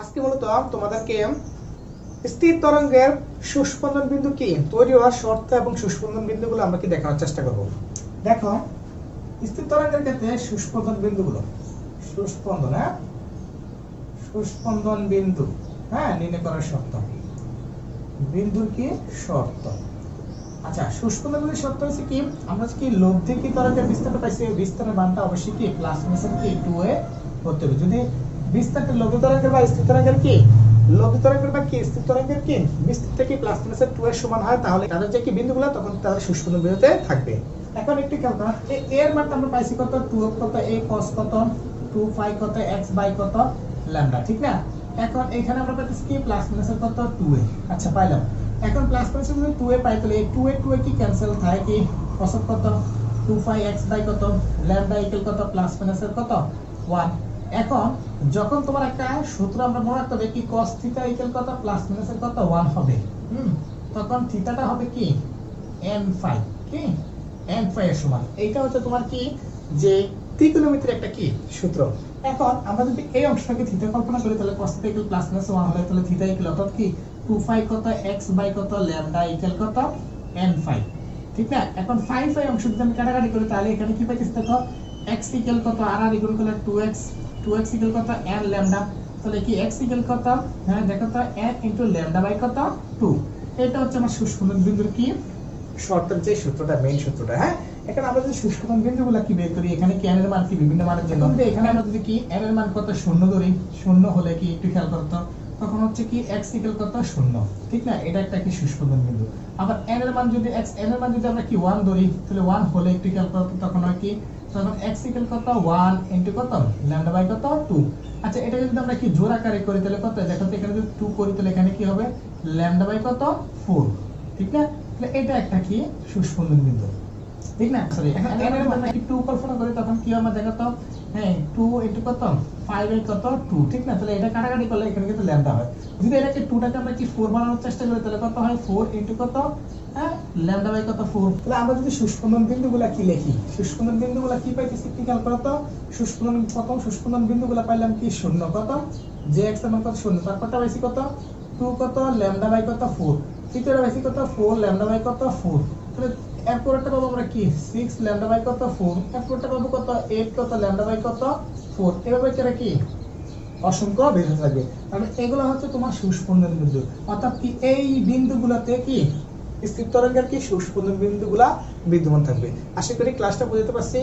আজকে মূলত তোমাদেরকে স্থির তরঙ্গের সুস্পন্দন বিন্দু কি? তৈরি হওয়ার শর্ত এবং সুস্পন্দন বিন্দুগুলো আমরা কি দেখানোর চেষ্টা করব? দেখো, স্থির তরঙ্গের ক্ষেত্রে সুস্পন্দন বিন্দুগুলো। সুস্পন্দন হ্যাঁ? সুস্পন্দন বিন্দু হ্যাঁ? নির্ণয় করার শর্ত। বিন্দুর কি? শর্ত। আচ্ছা সুস্পন্দন বিন্দুর শর্ত হচ্ছে কি? আমরা কি লব্ধি কি তরঙ্গের বিস্তার পাইছি? বিস্তারের মানটা অবশ্যই কি? প্লাস মাইনাস কি? 2 এ হতে হবে। যদি বিস্তারটা লব্ধ তরঙ্গের বা স্থির তরঙ্গের কি? লব্ধ তরঙ্গের বা কি? স্থির তরঙ্গের কি বিস্তারটা কি প্লাস মাইনাস 2 এর সমান হয়, তাহলে তাদের যে কি বিন্দুগুলো, তখন তাদের সুস্পন্দন বিন্দুতে থাকবে। এখন একটু খেয়াল করো, এ এর মানটা আমরা পাইছি কত? 2 কত? a cos কত? 2 phi কত? x বাই কত? ল্যামডা ঠিক না? এখন এখানে আমরা পাইতেছি কি? প্লাস মাইনাস কত? 2a আচ্ছা পাইলাম। এখন প্লাস মাইনাস যদি 2a পাই তাহলে এই 2a 2a কি ক্যান্সেল থাকে কি? cos কত? 2 phi x বাই কত? ল্যামডা ইকুয়াল কত? প্লাস মাইনাস এর কত? 1 এখন যখন তোমার একটা সূত্র আমরা মনে রাখতে হবে কি cos থিটা ইকুয়াল কত প্লাস মাইনাস এর কত 1 হবে, হুম? তখন থিটাটা হবে কি? n phi, কি? n phi এর সমান। এইটা হচ্ছে তোমার কি? যে ত্রিকোণমিতির একটা কি? সূত্র। এখন আমরা যদি এই অংশটাকে থিটা কল্পনা করি, তাহলে cos theta equal plus minus 1 হলে তাহলে থিটা ইকুয়াল অর্থাৎ কি? 2 phi কত x বাই কত ল্যামডা ইকুয়াল কত n phi, ঠিক না? এখন phi phi অংশ যদি আমি কাটাকাটি করি, তাহলে এখানে কি পাইতেছি দেখো? X ইকুয়াল কত? আর আর ইকুয়াল করলে 2x 2x ইকুয়াল কত? N ল্যামডা তাহলে কি x ইকুয়াল কত? হ্যাঁ দেখো তো n ইনটু ল্যামডা বাই কত? 2 এটা হচ্ছে আমার সুস্পন্দন বিন্দুর কি? শর্তের যে সূত্রটা মেইন সূত্রটা হ্যাঁ? এখানে আমরা যদি সুস্পন্দন বিন্দুগুলো কি বের করি? এখানে কি এর মান কি? বিভিন্ন মানের জন্য। এখানে আমরা যদি কি n এর মান কত? শূন্য ধরি। শূন্য হলে কি একটু খেয়াল করতো? তখন হচ্ছে কি x ইকুয়াল কত? শূন্য। ঠিক না? এটা একটা কি সুস্পন্দন বিন্দু। আবার n এর মান যদি x, n এর মান যদি আমরা কি 1 ধরি, তাহলে 1 হলে একটু খেয়াল করতো তখন হয় কি? তখন x ইকুয়াল কত? 1 ইনটু কত? ল্যামডা বাই কত? 2 আচ্ছা এটা যদি আমরা কি জোড় আকারে করি, তাহলে কত? দেখো তো, এখানে যদি 2 করি, তাহলে এখানে কি হবে? ল্যামডা বাই কত? 4 ঠিক না? তাহলে এটা একটা কি? সুস্পন্দন বিন্দু। ঠিক না? সরি এখন n এর মান কি 2 কল্পনা করি তখন কি হবে দেখো তো হ্যাঁ 2 ইনটু কত? 5 এর কত? 2 ঠিক না? তাহলে এটা কাটাকাটি করলে এখানে কিন্তু ল্যামডা হয়। যদি এটাকে 2 টাকে আমরা কি 4 বানানোর চেষ্টা করি তাহলে কত হয়? 4 ইনটু কত? হ্যাঁ ল্যামডা বাই কত? 4 তাহলে আমরা যদি সুস্পন্দন বিন্দুগুলা কি লিখি? সুস্পন্দন বিন্দুগুলা কি পাইতেছি কি খেয়াল করো তো সুস্পন্দন প্রথম সুস্পন্দন বিন্দুগুলা পাইলাম কি? শূন্য কত? এর মান কত? শূন্য। তারপরটা পাইছি কত? 2 কত? ল্যামডা বাই কত? 4 তৃতীয়টা পাইছি কত? 4 ল্যামডা বাই কত? 4 তাহলে এরপরটা পাবো আমরা কি? 6 ল্যামডা বাই কত? 4 এরপরটা পাবো কত? 8 কত? ল্যামডা বাই কত? 4 এভাবে করে কি? অসংখ্য বেঁধে থাকবে। তাহলে এগুলো হচ্ছে তোমার সুস্পন্দন বিন্দু। অর্থাৎ কি এই বিন্দুগুলোতে কি? স্থির তরঙ্গের কি? সুস্পন্দন বিন্দুগুলা বিদ্যমান থাকবে। আশা করি ক্লাসটা বুঝতে পারছি।